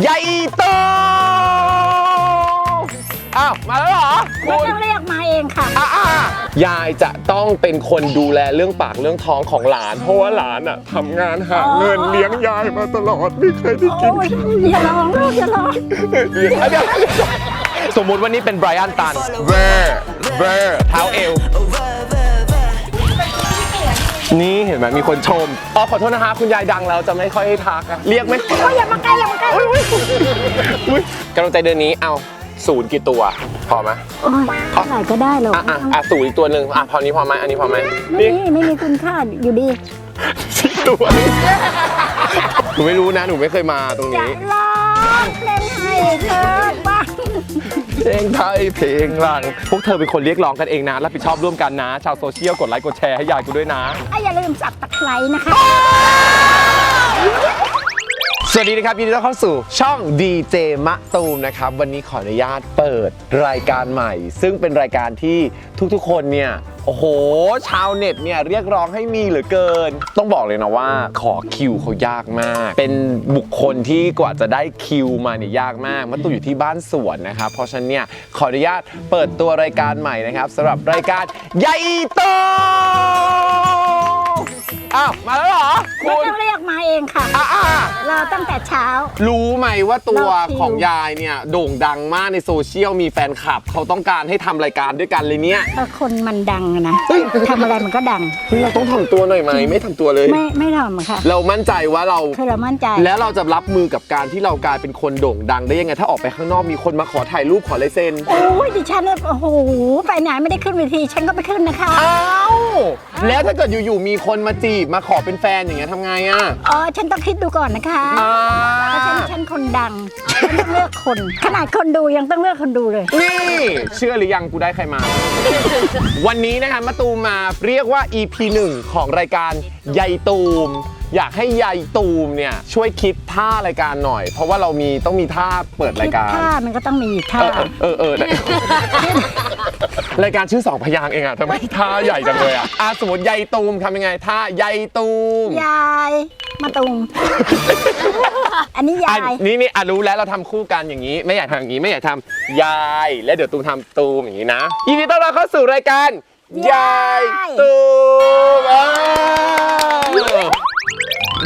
ใหญ่โต อ้าว มาแล้วเหรอไม่คุณต้องเรียกมาเองค่ะอะอะยายจะต้องเป็นคนดูแลเรื่องปากเรื่องท้องของหลาน เพราะว่าหลานอะทำงานหาเงินเลี้ยงยายมาตลอด ไม่เคยได้กินโอ้ยอย่าร้องลูกอย่าร้องเดี๋ยวสมมุติว่านี่เป็นไบรอันตันเบอร์เบอร์เท้าเอว นี่เห็นไหมมีคนชมอ๋อขอโทษนะคะคุณยายดังแล้วจะไม่ค่อยทักอะเรียกไหมโอ้ยอย่ามาใกล้อย่ามาใกล้อุ๊ยกำลังใจเดือนนี้เอาศูนย์กี่ตัว พอไหม โอ้ยเท่าไหร่ก็ได้หรอกอะอะอะศูนย์อีกตัวหนึ่งอะพอนี้พอไหมอันนี้พอไหมไม่นี่มีไม่มีคุณค่าอยู่ดี สิบตัวหนูไม่รู้นะหนูไม่เคยมาตรงจะนี้ ร้องเพลงให้ เธอบ้างเพลงไทยเพลงลัง พวกเธอเป็นคนเรียกร้องกันเองนะ รับผิดชอบร่วมกันนะ ชาวโซเชียลกดไลค์กดแชร์ให้ยายกูด้วยนะ อะอย่าลืมสับตะไคร้นะคะ สวัสดีนะครับยินดีต้อนรับเข้าสู่ช่องดีเจมะตูมนะครับ วันนี้ขออนุญาตเปิดรายการใหม่ ซึ่งเป็นรายการที่ทุกๆ คนเนี่ย โอ้โห ชาวเน็ตเนี่ย เรียกร้องให้มีเหลือเกิน ต้องบอกเลยนะว่าขอคิวเขายากมาก เป็นบุคคลที่กว่าจะได้คิวมาเนี่ยยากมากมะตูมอยู่ที่บ้านสวนนะครับ เพราะฉะนั้นเนี่ยขออนุญาตเปิดตัวรายการใหม่นะครับสำหรับรายการใหญ่โต อ้าว มาแล้วเหรอ ไม่คุณต้องเรียกมาเองค่ะ อะอะรอตั้งแต่เช้า รู้ไหมว่าตัวรอบคิว ของยายเนี่ยโด่งดังมากในโซเชียลมีแฟนคลับ เขาต้องการให้ทำรายการด้วยกันเลยเนี่ยถ้าคนมันดังอะนะทำอะไรมันก็ดัง เฮ้ยเราต้องทำตัวหน่อยไหมไม่ทำตัวเลย ไม่ไม่ทำค่ะ เรามั่นใจว่าเรา คือเรามั่นใจ แล้วเราจะรับมือกับการที่เรากลายเป็นคนโด่งดังได้ยังไง ถ้าออกไปข้างนอกมีคนมาขอถ่ายรูปขอลายเซ็นโอ้ยดิฉันเนี่ยโอ้โห ไปไหนไม่ได้ขึ้นเวที ฉันก็ไปขึ้นนะคะ อ้าวแล้วถ้าเกิดอยู่ๆมีคนมาจีบมาขอเป็นแฟนอย่างเงี้ยทำไงอะอ๋อฉันต้องคิดดูก่อนนะคะอ่า เพราะฉันฉันคนดังฉันต้องเลือกคน ขนาดคนดูยังต้องเลือกคนดูเลย นี่ เชื่อหรือยังกูได้ใครมา วันนี้นะคะมาตูมมาเรียกว่า EP 1 ของรายการยายตูม อยากให้ยายตูมเนี่ยช่วยคิดท่ารายการหน่อย เพราะว่าเรามีต้องมีท่าเปิดรายการคิดท่ามันก็ต้องมีท่าเออเออเออเออ รายการชื่อสองพยางค์เองอะทำไมท่าใหญ่จังเลยอะอะสมมติยายตูมทำยังไงท่ายายตูมยายมาตุมอันนี้อะยายนี่นี่อะรู้แล้วเราทำคู่กันอย่างนี้ ไม่อยากทำอย่างนี้ไม่อยากทำยาย แล้วเดี๋ยวตูมทำตูมอย่างนี้นะยินดีต้อนรับเข้าสู่รายการยายตูมอ่า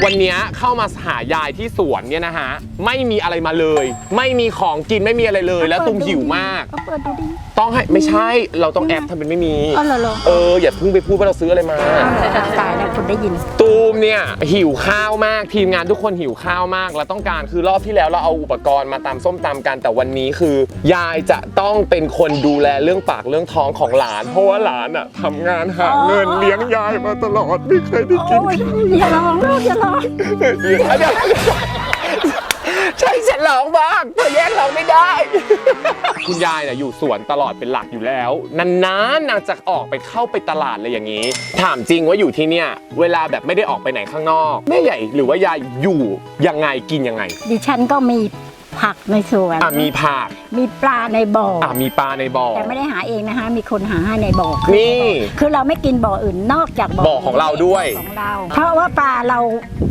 วันนี้เข้ามาหายายที่สวนเนี่ยนะฮะ ไม่มีอะไรมาเลย ไม่มีของกินไม่มีอะไรเลย แล้วตุ้มหิวมาก ก็เปิดดูดิ ต้องให้ไม่ใช่เราต้องแอบทำเป็นไม่มีอ๋อเหรอเหรอ เอออย่าเพิ่งไปพูดว่าเราซื้ออะไรมา ตายแล้วคนได้ยิน ตูมเนี่ยหิวข้าวมากทีมงานทุกคนหิวข้าวมาก แล้วต้องการคือรอบที่แล้วเราเอาอุปกรณ์มาตามส้มตำกันแต่วันนี้คือ ยายจะต้องเป็นคนดูแลเรื่องปากเรื่องท้องของหลาน เพราะว่าหลานอะทำงานหาเงินเลี้ยงยายมาตลอดไม่เคยได้กินโอ้ยอย่าร้องลูกอย่าร้อง เดี๋ยว ใช่ฉันร้องบ้างเธอแย่งร้องไม่ได้ คุณยายเนี่ยอยู่สวนตลอดเป็นหลักอยู่แล้ว นานๆนางจะออกไปเข้าไปตลาดอะไรอย่างนี้ ถามจริงว่าอยู่ที่เนี่ยเวลาแบบไม่ได้ออกไปไหนข้างนอกแม่ใหญ่หรือว่ายายอยู่ยังไงกินยังไง ดิฉันก็มี ผักในสวนอะมีผักมีปลาในบ่อออะมีปลาในบ่อ แต่ไม่ได้หาเองนะคะ มีคนหาให้ในบ่อนี่คือเราไม่กินบ่ออื่นนอกจากบ่บ่อของเราด้วยของเรา เพราะว่าปลาเรา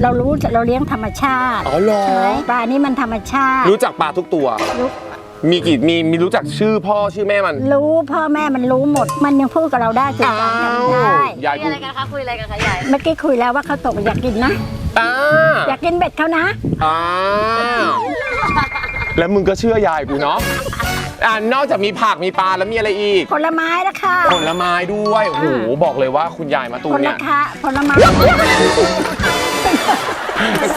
เรารู้เราเลี้ยงธรรมชาติอ๋อเหรอ ใช่ไหมปลานี่มันธรรมชาติรู้จักปลาทุกตัว รู้มีกี่มีมีรู้จักชื่อพ่อชื่อแม่มัน รู้พ่อแม่มันรู้หมด มันยังพูดกับเราได้สื่ออ้าสารกันวได้ยายคุกูยอะไรกันคะคุยอะไรกันคะยายเมื่อกี้คุยแล้วว่าเขาตกอยากกินนะ อ่าอยากกินเบ็ดเขานะ อ่า แล้วมึงก็เชื่อยายกูเนาะอ่านอกจากมีผักมีปลาแล้วมีอะไรอีก ผลไม้ละค่ะผลไม้ด้วยโอ้โหบอกเลยว่าคุณยายมาตูผมลเนี่ย คะผลไม้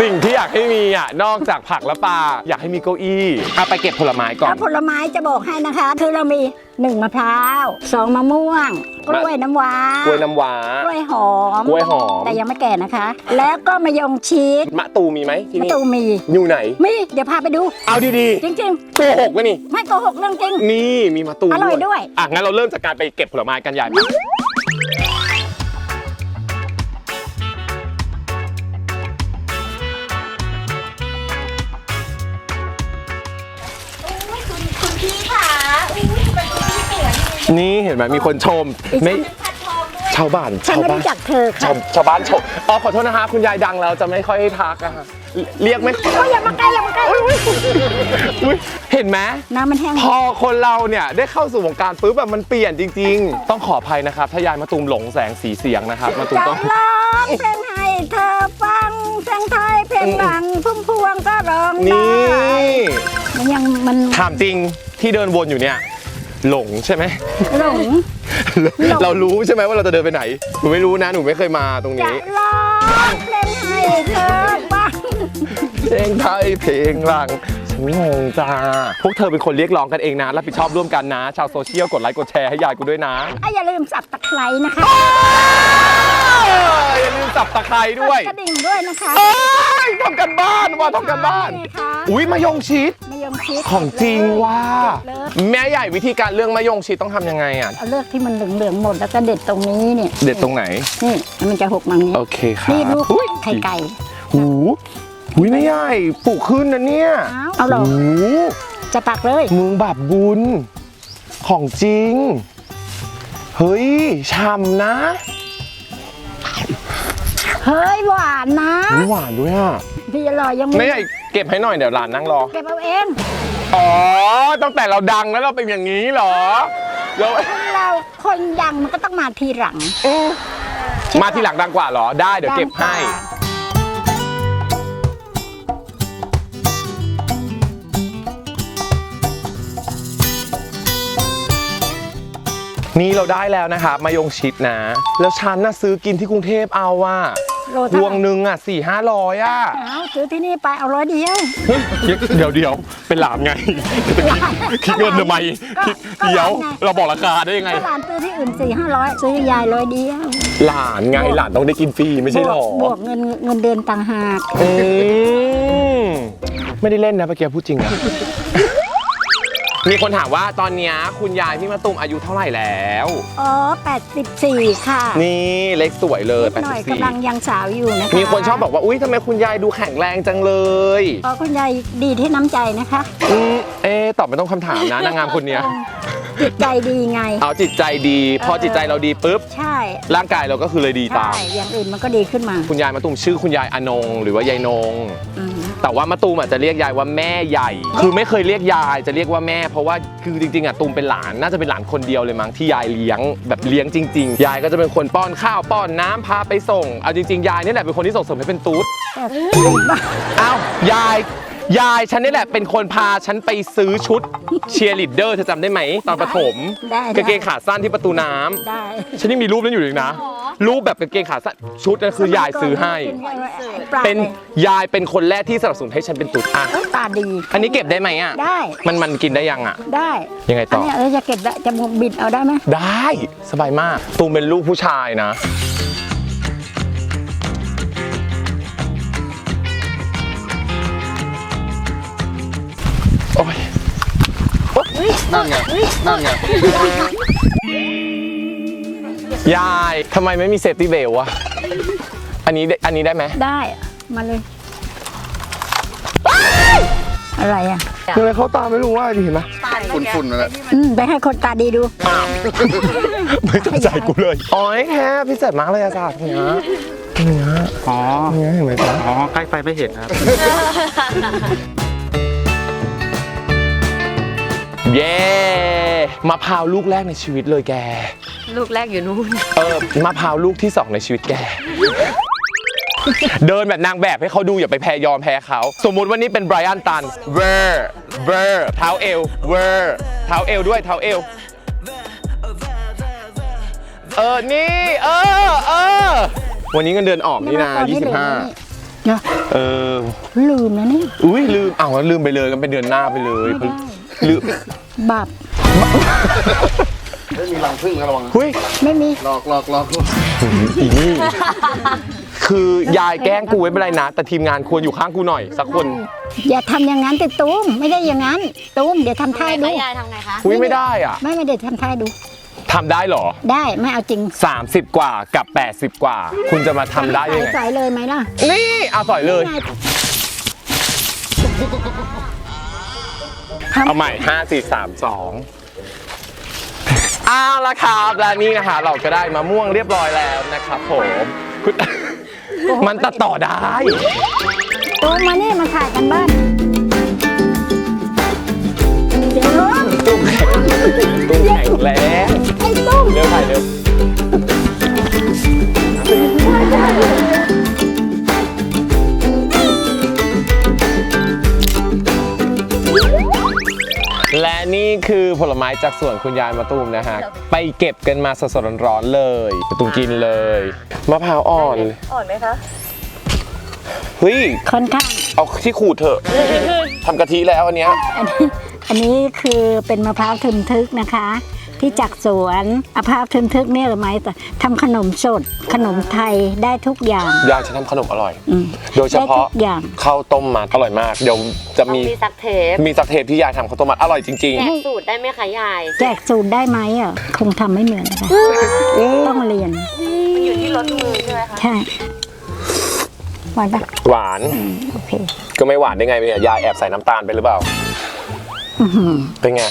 สิ่งที่อยากให้มีอะนอกจากผักและปลาอยากให้มีเก้าอี้เอาไปเก็บผลไม้ก่อแล้นวผลไม้จะบอกให้นะคะ คือเรามีหนึ่งมะพร้าวสองมะม่วง กล้วยน้ำว้ากล้วยน้ำว้า กล้วยหอม กล้วยหอม แต่ยังไม่แก่นะคะ แล้วก็มะยงชีสมะตูมีไหมที่มะนี่ตูมมี อยู่ไหน มีเดี๋ยวพาไปดู เอาดีจริงๆโกหกวะนี่ๆไม่โกหกเรื่องจริง นี่มีมะตูมอร่อยด้วย อะงั้นเราเริ่มจากการไปเก็บผลไม้กันยายมาคุ นี่เห็นไหมมีคนชมอีกไม่พัดทองด้วยชาวบ้านฉันชาวไม่บ้านรู้จักเธอชาค่ะวชาวบ้านชมอ๋อขอโทษนะคะ คุณยายดังแล้วจะไม่ค่อยทักอะค่ะเรียกไหมโอ้ยอย่ามาใกล้อย่ามาใกล้อุ๊ยเห็นไหม น้ำมันแห้งพอคนเราเนี่ยได้เข้าสู่วงการปุ๊บแบบมันเปลี่ยนจริง ๆ ต้องขออภัยนะครับ ถ้ายายมาตูมหลงแสงสีเสียงนะครับ มาตูมจะต้อง ร้องเพลงให้เธอฟังเพลงไทยเพลงหลังพุ่มพวงก็ร้องได้นี่มันยังมันถามจริงที่เดินวนอยู่เนี่ย หลงใช่ไหมหลง เรารู้ใช่ไหมว่าเราจะเดินไปไหน หนูไม่รู้นะ หนูไม่เคยมาตรงจะนี้ ร้องเพลงให้เธอฟังเพลงไทยเพลงหลังฉัน งงจ้า พวกเธอเป็นคนเรียกร้องกันเองนะ รับผิดชอบร่วมกันนะ ชาวโซเชียลกดไลค์กดแชร์ให้ยายกูด้วยนะ อะอย่าลืมสับตะไคร้นะคะอย่าลืมสับตะไคร้ด้วยกระดิ่งด้วยนะคะเอ้ยทำกันบ้านว่าทำกันบ้านนี่คะอุ้ยมะยงชิด มะยงชิดของจริงว่า เลิศแม่ใหญ่วิธีการเรื่องมะยงชิดต้องทำยังไงอะ เอาเลือกที่มันเหลืองๆหมดแล้วก็เด็ดตรงนี้เนี่ยเด็ดตรงไหน นี่มันจะหกมาอย่างนี้โอเคครับนี่ลูกอุ๊ยไข่ไก่หู หูยแม่ใหญ่ปลูกขึ้นนะเนี่ยเอาเอาเหรอหูจะตักเลย มึงบาปบุญ ของจริง เฮ้ยช่ำนะเฮ้ยหวานนะอุ๊ยหวานด้วยอะพี่อร่อยยังแม่ใหญ่เก็บให้หน่อยเดี๋ยวหลานนั่งรอ เก็บเอาเองอ๋อ ตั้งแต่เราดังแล้วเราเป็นอย่างนี้เหรอเราเราคนดังมันก็ต้องมาทีหลังอืมมาทีหลังดังกว่าเหรอ ได้เดี๋ยวเก็บให้ ดังกว่า นี่เราได้แล้วนะครับมายงชิดนะ แล้วฉันน่ะซื้อกินที่กรุงเทพเอาว่ะโลพเท่าวไหงร่หนึ่งอะสี่ห้าร้อยอะเอาซื้อที่นี่ไปเอาร้อยเดียวเฮ้ยเดี๋ยวเดี๋ยวเป็นหลามไงคิดเงินทำไมคิดก็เดี๋ยวไงเราบอกราคาได้ยังไง ถ้าหลานซื้อที่อื่นสี่ห้าร้อยซื้อยายร้อยเดียวหลานไงหลานต้องได้กินฟรีไม่ใช่หรอ บวกบวกเงินเงินเดือนต่างหากอืมไม่ได้เล่นนะเมื่อกี้พูดจริงอะ มีคนถามว่าตอนเนี้ยคุณยายพี่มาตุมอายุเท่าไหร่แล้ว อ๋อ 84 ค่ะนี่เล็กสวยเลยนิดหน่อยกำลัง84ยังสาวอยู่นะคะมีคนชอบบอกว่า อุ้ยทำไมคุณยายดูแข็งแรงจังเลยอ๋อคุณยายดีที่น้ำใจนะคะอืมเอ๊ะตอบไม่ต้องคำถามนะนางงามคนเนี้ย จิตใจดีไง เอาจิตใจดี พอจิตใจเราดีปุ๊บ ใช่ร่างกายเราก็คือเลยดีตาใช่ม อย่างอื่นมันก็ดีขึ้นมาคุณยายมาตุมชื่อคุณยายอนง หรือว่ายายนง อืม แต่ว่ามาตูมอะจะเรียกยายว่าแม่ใหญ่ คือไม่เคยเรียกยายจะเรียกว่าแม่เพราะว่าคือจริงๆอะตูมเป็นหลานน่าจะเป็นหลานคนเดียวเลยมั้งที่ยายเลี้ยงแบบเลี้ยงจริง ๆ ยายก็จะเป็นคนป้อนข้าวป้อนน้ำพาไปส่งเอาจริงๆยายนี่แหละเป็นคนที่ส่งเสริมให้เป็นตูดแต่เป็นบ้าอ้าวยาย ยายฉันนี่แหละเป็นคนพาฉันไปซื้อชุดเชียร์ลีดเดอร์เธอจำได้ไหม ตอนประถมได้ กางเกงขาสั้นที่ประตูน้ำได้ฉันยังมีรูปนั้นอยู่เลยนะ รูปแบบกางเกงขาสั้นชุดนั้นคือยายซื้อให้ปลาเป็นยายเป็นคนแรกที่สนับสนุนให้ฉันเป็นตุ๊ดอะเอ้ยตาดี อันนี้เก็บได้ไหมอะได้ มันมันกินได้ยังอะ ได้ยังไงอัต่นอเนี้ยเราจะเก็บได้จะบิดเอาได้ไหมได้สบายมากตูมเป็นลูกผู้ชายนะ นั่นไงนั่นไงยายทำไมไม่มีเซฟตี้เบลวะ อันนี้ได้อันนี้ได้ไหมได้มาเลย อะไรอะคืออะไรเขาตามไม่รู้ว่าดิเห็นไหมฝุ่นๆมาแล้วอืม ไปให้คนตาดีดู ไม่สนใจกูเลยอ๋อยแค่พิเศษมากเลยอะจ้าตรงเนี้ยตรงเนี้ยอ๋อตรงเนี้ยเห็นไหมจ๊ะ อ๋อใกล้ไปไม่เห็นครับ เย้มะพร้าวลูกแรกในชีวิตเลยแก ลูกแรกอยู่นู่น เออมะพร้าวลูกที่สองในชีวิตแก เดินแบบนางแบบให้เขาดูอย่าไปแพ้ยอมแพ้เขา สมมุติว่านี่เป็นไบรอันตันเวอร์เวอร์เท้าเอวเวอร์เท้าเอวด้วยเท้าเอวเออนี่เออเออวันนี้เงินเดือนออกนี่นะตอเหลือนี่เนอะ25เออลืมนะนี่อุ้ยลืมอ้าวงั้นลืมไปเลยกันเป็นเดือนหน้าไปเลย ไม่ได้ลืมบาปไม่มีรังพึ่งนะระวังหุ้ยไม่มี หลอกหลอกหลอกอีนี่คือยายแกล้งกูไม่เป็นไรนะ แต่ทีมงานควรอยู่ข้างกูหน่อย สักคนอย่าทำอย่างนั้นติดตุ้มไม่ได้อย่างนั้นตุ้มเดี๋ยวทำท่าดู ยายทำไงคะอุ้ยไม่ได้อะไม่ไม่ได้ทำท่าดู ทำได้เหรอ ได้ไม่เอาจริง30 กว่ากับ 80 กว่า คุณจะมาทำได้ยังไงใส่เลยไหมล่ะนี่เอาต่อยเลยไง เอาใหม่ 5 4 3 2เอาละครับและนี่นะคะเราก็ได้มะม่วงเรียบร้อยแล้วนะครับผมคุณ มันตัดต่อได้ตัวมานี่มาถ่ายกันบ้านเดี๋ยวตุ้มแข็งตุ้มแข็งแรงไอ้ตุ้ม เร็วถ่ายเร็ว ผลไม้จากสวนคุณยายมาตูมนะฮะ ไปเก็บกันมาสดๆร้อนๆเลยมาตูมกินเลยมะพร้าวอ่อน อ่อนไหมคะเฮ้ยค่อนข้างเอาที่ขูดเถอะทำกะทิแล้วอันเนี้ยอันนี้อันนี้คือเป็นมะพร้าวทึมทึกนะคะ ที่จากสวนมะพร้าวทึมทึกเนี่ยหรือไม่แต่ทำขนมสด ขนมไทยได้ทุกอย่าง ยายจะทำขนมอร่อย อืม โดยเฉพาะได้ทุกอย่าง ข้าวต้มมัดอร่อยมาก เดี๋ยวจะมีมีสักเทปมีสักเทปที่ยายทำข้าวต้มมัดอร่อยจริง แจกสูตรได้ไหมคะยาย แจกสูตรได้ไหมอะคงทำไม่เหมือนนะคะต้องเรียนอยู่ที่รถมือใช่ไหมคะ ใช่หวานปะๆ หวานโอเคก็ไม่หวานได้ไงเนี่ยยายแอบใส่น้ำตาลไปหรือเปล่า อื้อหือเป็นไง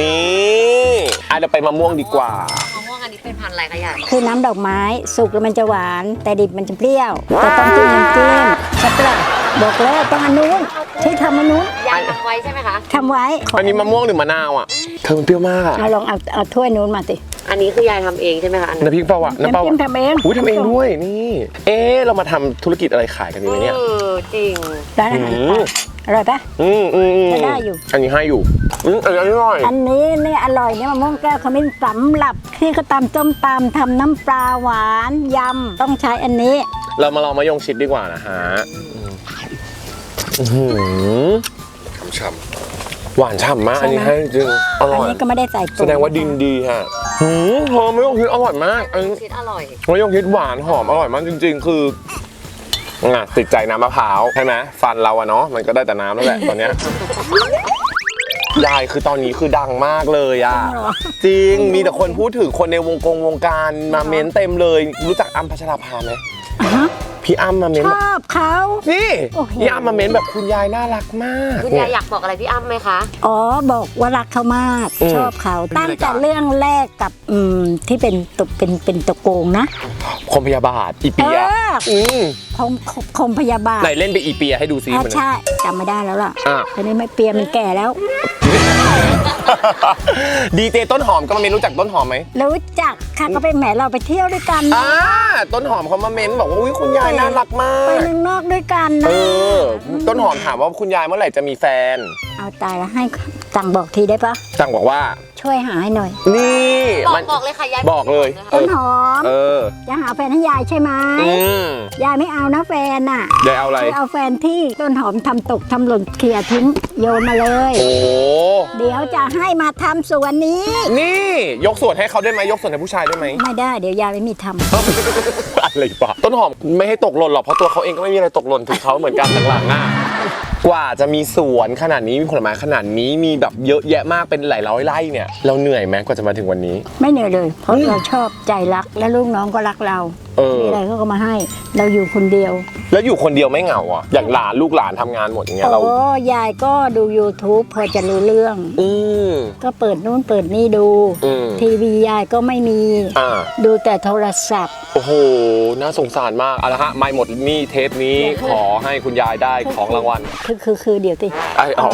นี่ อะเดี๋ยวไปมะม่วงดีกว่า มะม่วงอันนี้เป็นพันธุ์อะไรคะยายคือน้ำดอกไม้สุกแล้วมันจะหวาน แต่ดิบมันจะเปรี้ยวแต่ต้องจิ้มน้ำจิ้มใช่ปะล่ะบอกแล้วต้องอันนู้นที่ทำอันนู้นยายทำไว้ใช่ไหมคะ ทำไว้อันนี้มะม่วงหรือมะนาวอะเธอมันเปรี้ยวมากอะเอาลองเอาเอาถ้วยนู้นมาสิอันนี้คือยายทำเองใช่ไหมคะอันนั้นน้ำพริกเปล่าวะน้ำเปล่าน้ำจิ้มทำเองอุ้ยทำเองด้วยนี่ เอ๊ะเรามาทำธุรกิจอะไรขายกันดีไหมเนี่ย เออจริง ร้านอาหารอืม อร่อยปะ อืมอืมอืมจะได้อยู่ อันนี้ให้อยู่อืมอันนี้อร่อย อันนี้เนี่ยอร่อยเนี่ยมะม่วงแก้วขมิ้นสำหรับที่เขาตำส้มตำทำน้ำปลาหวานยำต้องใช้อันนี้ เรามาลองมะยงชิดดีกว่านะฮะอืมอื้อหือฉ่หวานฉ่ำมาก อันนี้ให้จริงออันร่อย นี้ก็ไม่ได้ใส่ปุ๋ยแสดงว่าดินดีฮะหืมหอมมะยงชิดอร่อยมากอันนี้ชิดอร่อย มะยงชิดหวานหอมอร่อยมากจริง ๆ คือ อะติดใจน้ำมะพร้าวใช่ไหมฟันเราอะเนาะมันก็ได้แต่น้ำแล้วแหละตอนเนี้ยยายคือตอนนี้คือดังมากเลยอะจริงมีแต่คนพูดถึงคนในวงกงวงการมาเม้นเต็มเลย รู้จักอัมพัชราภาไหม พี่อ้ำมาเม้นชแบบอบเขา นี่โอ้โห พี่อ้ำมาเม้นแบบคุณยายน่ารักมากคุณยายอยากบอกอะไรพี่อ้ำไหมคะ อ๋อบอกว่ารักเขามากอืมชอบเขาเป็นตั้งรายแต่การเรื่องแรกกับอืมที่เป็นตกเป็นเป็นตะโกงนะคมพยาบาทอีเอเปียออืมคมคมคมพยาบาลไหนเล่นไปอีเปียให้ดูซิอะมัน ใช่จำไม่ได้แล้วล่ะอะ ตอนนี้ไม่เปียมันแก่แล้ว ดีเจต้นหอมก็มาเม้นรู้จักต้นหอมไหมรู้จักค่ะก็ไปแหมเราไปเที่ยวด้วยกันนะอ่าต้นหอมเขามาเม้นบอกว่าอุ้ยคุณยายน่ารักมาไปก เมืองนอกด้วยกันเอนะอ ต้นหอมถามว่าคุณยายเมื่อไหร่จะมีแฟน เอาตายแล้วให้สั่งบอกทีได้ปะจังบอกว่า ช่วยหาให้หน่อยนี่บอกมันบอกเลยค่ะยายบอกเลยนะคะต้นหอมเออจะหาแฟนให้ยายใช่ไหมอืมยายไม่เอานะแฟนอะยายเอาอะไรช่วยเอาแฟนที่ต้นหอมทำตกทำหล่นเคลียร์ทิ้งโยนมาเลย โอ้เดี๋ยวจะให้มาทำสวนนี้ นี่ยกส่วนให้เขาได้ไหมยกส่วนให้ผู้ชายได้ไหมไม่ได้ เดี๋ยวยายไม่มีทำอะไรปะต้นหอมไม่ให้ตกหล่นหรอกเพราะตัวเขาเองก็ไม่มีอะไรตกหล่นถึงเขาเหมือนกันหลังๆอะ กว่าจะมีสวนขนาดนี้มีผลไม้ขนาดนี้มีแบบเยอะแยะมากเป็นหลายร้อยไร่เนี่ยเราเหนื่อยไหมกว่าจะมาถึงวันนี้ ไม่เหนื่อยเลย เพราะเราชอบใจรักและลูกน้องก็รักเราเออ มีอะไรเขาก็มาให้ เราอยู่คนเดียว แล้วอยู่คนเดียวไม่เหงาอะอย่างหลานลูกหลานทำงานหมดอย่างเงี้ยเรา โอ้ยายก็ดู YouTube พอจะรู้เรื่อง อืมก็เปิดนู่นเปิดนี่ดู อืมทีวียายก็ไม่มี อ่า ดูแต่โทรศัพท์ โอ้โห น่าสงสารมากเอาละฮะ ไม่หมดนี่เทปนี้ขอให้คุณยายได้ของรางวัล คือคือคือเดี๋ยวสิไอ้เอา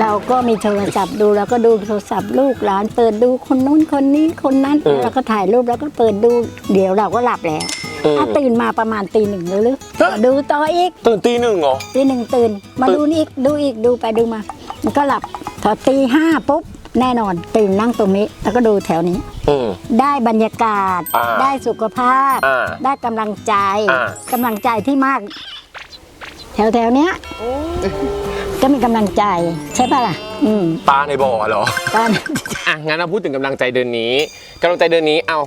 เราก็มีโทรศัพท์ดูแล้วก็ดูโทรศัพท์ลูกหลานเปิดดูคนนู้นคนนี้คนนั้นแล้วก็ถ่ายรูปแล้วก็เปิดดู เดี๋ยวเราก็หลับแล้วอืมถ้าตื่นมาประมาณตีหนึ่งหรือหรือดูต่ออีกตื่นตีหนึ่งเหรอตีหนึ่งตื่น มาดูนี่อีกดูอีกดูไปดูมา มันก็หลับพอตีห้าปุ๊บแน่นอนตื่นนั่งตรงนี้ แล้วก็ดูแถวนี้อืมได้บรรยากาศอ่าได้สุขภาพอ่าได้กำลังใจอ่ากำลังใจที่มาก แถวแถวๆเนี้ยก็มีกำลังใจใช่ป่ะล่ะ อืมปลาในบ่อเหรอ ตอน อะงั้นเราพูดถึงกำลังใจเดือนนี้กำลังใจเดือนนี้เอา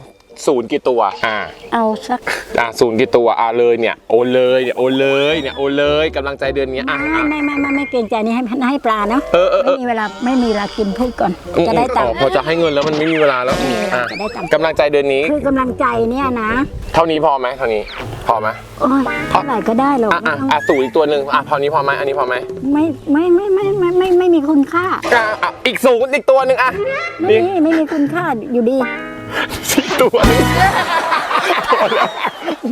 ศูนย์กี่ตัวอ่าเอาสักอะศูนย์กี่ตัวอ่าเลยเนี่ยโอนเลยเนี่ยโอนเลยเนี่ยโอนเลยกำลังใจเดือนนี้อะไม่อะ ไม่ไม่ไม่ไม่เกรงใจนี่ให้ให้ปลาเนาะเออเออเอไม่อ มีเวลาไม่มีเวลากินพูดก่อน อืมจะได้ตังอ๋อค์พอจะให้เงินแล้วมันไม่มีเวลาแล้วไม่มีเวลาอะจะได้ตังค์ กำลังใจเดือนนี้ คือกำลังใจเนี่ยนะเท่านี้พอไหมเท่านี้พอไหมโอ้ยเท่าไหร่ก็ได้หรอกอะอะอะศูนย์อีกตัวหนึ่งอะพอนี้พอไหมอันนี้พอไหมไม่ไม่ไม่ไม่ไม่ไม่ไม่มีคุณค่าอะอะอีกศูนย์อีกตัวหนึ่งอะไม่นี่มีไม่มีคุณค่าอยู่ดี ตัวหนึ่ง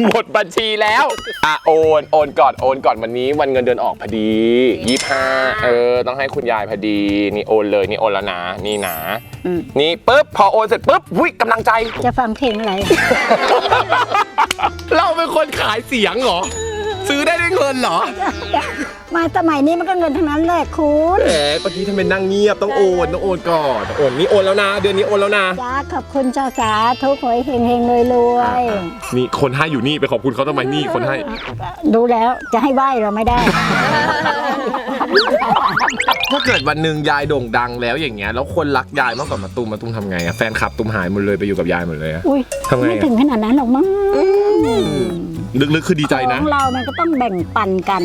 หมดบัญชีแล้ว อะ โอน โอนก่อน โอนก่อนวันนี้ วันเงินเดือนออกพอดียี่ห้าเออ ต้องให้คุณยายพอดี นี่โอนเลย นี่โอนแล้วนะ นี่นะ อืม นี่ปุ๊บ พอโอนเสร็จปุ๊บวิกำลังใจ จะฟังเพลงอะไร เราเป็นคนขายเสียงเหรอ ซื้อได้ด้วยเงินเหรอ มาสมัยนี้มันก็เงินทั้งนั้นแหละคุณแหมเมื่อกี้ทำเป็นนั่งเงียบต้องโอนต้องโอนก่อนต้องโอนนี่โอนแล้วนะ เดือนนี้โอนแล้วนะจ้าขอบคุณเจ้าสาทุกหวยเฮงเฮงรวยรวยนี่คนให้อยู่นี่ไปขอบคุณเขาทำไมนี่คนให้ ดูแล้วจะให้ไหวเราไม่ได้ ถ้าเกิดวันหนึ่งยายโด่งดังแล้วอย่างเงี้ยแล้วคนรักยายมากกว่ามาตุ้มมาตุ้มทำไงอะแฟนคลับตุ้มหายหมดเลยไปอยู่กับยายหมดเลยอะอุ้ยทำไงอะไม่ถึงขนาดนั้นหรอกมั้ง ลึกๆคือดีใจนะ ของเรามันก็ต้องแบ่งปันกัน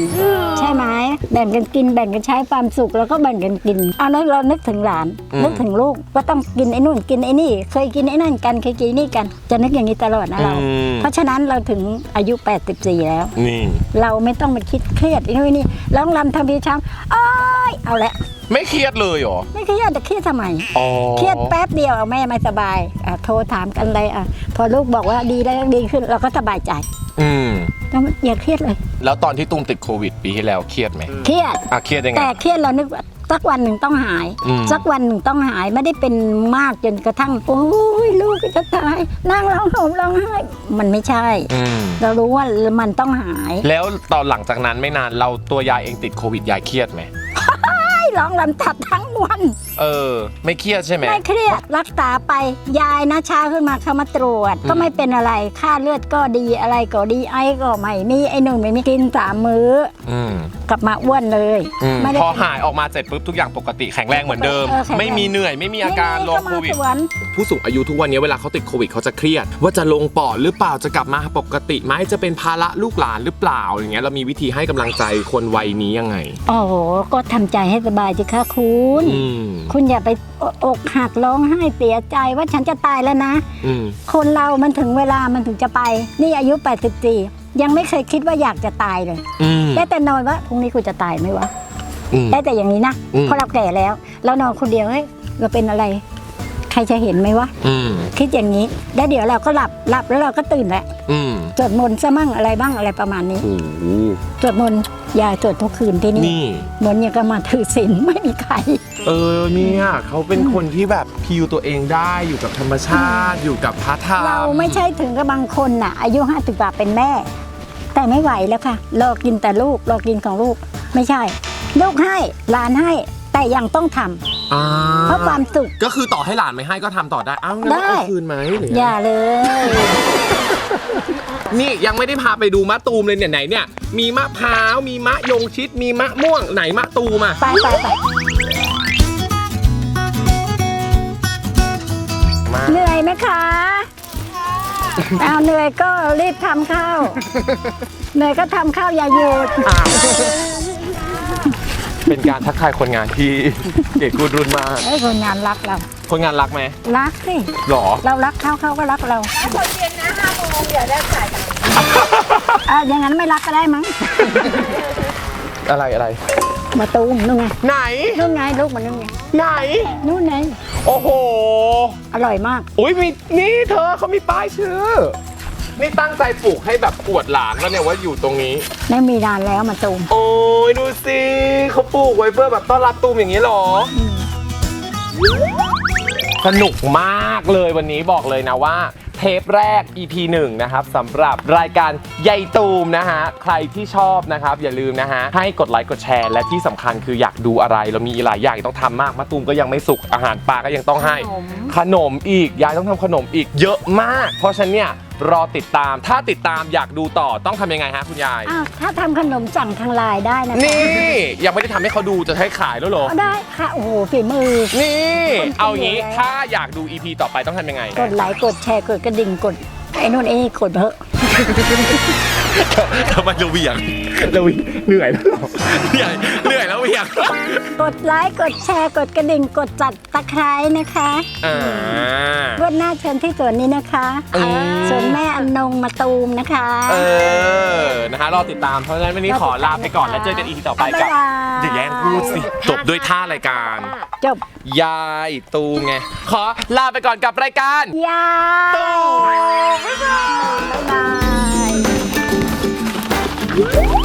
ใช่ไหมแบ่งกันกินแบ่งกันใช้ความสุขแล้วก็แบ่งกันกินเอาแล้วเรานึกถึงหลานอืมนึกถึงลูกว่าต้องกินไอ้นู่นกินไอ้นี่ เคยกินไอ้นั่นกันเคยกินไอ้นี่กัน จะนึกอย่างนี้ตลอดนะเรา อืม เพราะฉะนั้นเราถึงอายุ 84 แล้ว นี่ เราไม่ต้องมาคิดเครียดไอ้นู่นนี่ร้องรำทำพีช้ำอ้อยเอาละ ไม่เครียดเลยเหรอ ไม่เครียดแต่เครียดทำไม อ๋อเครียดแป๊บเดียวเอาแม่ไม่สบายอะโทรถามกันเลยอะพอลูกบอกว่าดีแล้วดีขึ้นเราก็สบายใจอืม ก็อย่าเครียดเลย แล้วตอนที่ตุ้มติดโควิดปีที่แล้วเครียดไหมเครียด อะเครียดยังไง แต่เครียดเรานึกว่าสักวันหนึ่งต้องหาย อืม สักวันหนึ่งต้องหายไม่ได้เป็นมากจนกระทั่ง โอ้ยลูกจะตายนั่งร้องห่มร้องไห้มันไม่ใช่ อืม เรารู้ว่ามันต้องหาย แล้วตอนหลังจากนั้นไม่นานเราตัวยายเองติดโควิดยายเครียดไหมให้ ร้องรำตัดทั้งวัน เออ ไม่เครียดใช่ไหม ไม่เครียดรักษาไปยายนะช้าขึ้นมาเข้ามาตรวจ ก็ไม่เป็นอะไรค่าเลือดก็ดีอะไรก็ดีไอก็ไม่มีไอ้นุ่นไม่มีกินสามมื้อ อืมกลับมาอ้วนเลย อืมไม่ได้พอหายออกมาเสร็จปุ๊บทุกอย่างปกติแข็งแรงเหมือนเดิม เออแข็งแรง ไม่มีเหนื่อยไม่มีอาการลก็งโคมาวิดสวนผู้สูงอายุทุกวันนี้เวลาเขาติดโควิดเขาจะเครียด ว่าจะลงปอดหรือเปล่าจะกลับมาปกติไหมจะเป็นภาระลูกหลานหรือเปล่าอย่างเงี้ยเรามีวิธีให้กำลังใจคนวัยนี้ยังไง โอ้โหก็ทำใจให้สบายสิคะคุณ อืมคุณอย่าไปอกหักร้องไห้เสียใจว่าฉันจะตายแล้วนะ อืมคนเรามันถึงเวลามันถึงจะไป นี่อายุ 84 ยังไม่เคยคิดว่าอยากจะตายเลย อืมได้แต่นอนว่าพรุ่งนี้กูจะตายไหมวะ อืม ได้แต่อย่างนี้นะอืม เพราะเราแก่แล้ว เรานอนคนเดียวเฮ้ยเราเป็นอะไร ใครจะเห็นไหมวะอืมคิดอย่างนี้แล้วเดี๋ยวเราก็หลับหลับแล้วเราก็ตื่นแหละอืมสวดมนต์ซะมั่งอะไรบ้างอะไรประมาณนี้โอ้โหสวดมนต์ยายสวดทุกคืนที่นี่นี่ เหมือนอย่างกับมาถือศีลไม่มีใคร เออเนี่ยเขาเป็นคนที่แบบพิวตัวเองได้อยู่กับธรรมชาติอยู่กับพระธรรม เราไม่ใช่ถึงกับบางคนน่ะ อายุ50กว่าเป็นแม่ แต่ไม่ไหวแล้วค่ะรอกินแต่ลูกรอกินของลูก ไม่ใช่ ลูกให้หลานให้ แต่ยังต้องทำ อ่าเพราะความสุข ก็คือต่อให้หลานไม่ให้ก็ทำต่อได้อ้าวงั้นได้ เอาคืนไหมหรืออย่าเลย นี่ยังไม่ได้พาไปดูมะตูมเลยเนี่ยไหนเนี่ย มีมะพร้าวมีมะยงชิดมีมะม่วงไหนมะตูมอะ ไปไปไปมา เหนื่อยไหมคะเอาเหนื่อยก็รีบทำข้าว เหนื่อยก็ทำข้าวอย่าหยุด อ้าว เป็นการทักทายคนงานที่เด็กกูรุ่นมากไอ้ยคนงานรักเรา คนงานรักไหมรักสิหรอ เรารักเขาเขาก็รักเราคนเย็นนะห้าโมงเดี๋ยวได้จ่ายตังค์อะอย่างนั้นไม่รักก็ได้มั้ง อะไรอะไร มาตูมนู่นไงไหน นู่นไงลูกมันนู่นไงไหน นู่นไงโอ้โห อร่อยมาก อุ้ยมีนี่เธอเขามีป้ายชื่อ นี่ตั้งใจปลูกให้แบบอวดหลานแล้วเนี่ยว่าอยู่ตรงนี้ ไม่มีนานแล้วมาตูม โอ้ยดูสิเขาปลูกไว้เพื่อแบบต้อนรับตูมอย่างนี้หรออสนุกมากเลยวันนี้บอกเลยนะว่า เทปแรก EP 1 นะครับสำหรับรายการใยตูมนะฮะ ใครที่ชอบนะครับ อย่าลืมนะฮะ ให้กดไลค์กดแชร์ และที่สำคัญคืออยากดูอะไร เรามีหลายอย่างต้องทำมากมะตูมก็ยังไม่สุกอาหารปลาก็ยังต้องให้ ขนมขนมอีกยายต้องทำขนมอีกเยอะมาก เพราะฉะนั้นเนี่ย รอติดตาม ถ้าติดตามอยากดูต่อต้องทำยังไงฮะคุณยาย อ้าวถ้าทำขนมสั่งทางไลน์ได้นะคะนี่ยังไม่ได้ทำให้เขาดูจะให้ขายแล้วเหรอ เอาได้ค่ะ โอ้โหฝีมือ นี่ คนเอางี้เยอะถ้าอยากดู EP ต่อไปต้องทำยังไง กดไลค์กดแชร์กดกระดิ่งกด ไอ้นู่นไอ้นี่กดเถอะ ทำไมเราเหวี่ยงเราเหวี่ยงเหนื่อยแล้วเหรอเหนื่อยเหนื่อย แล้วเหวี่ยงยงกดไลค์กดแชร์กดกระดิ่งกดจัดตะไคร้นะคะอ่า วันหน้าเชิญที่สวนนี้นะคะอืม สวนแม่อนงมาตูมนะคะเออ นะคะรอติดตาม เพราะฉะนั้นวันนี้ขอลาไปก่อน แล้วเจอกันอีพีต่อไปกับบ๊ายบายอย่าแย่งพูดสิ จบด้วยท่ารายการ จบยายตูมไง ขอลาไปก่อนกับรายการยาตูม บ๊ายบาย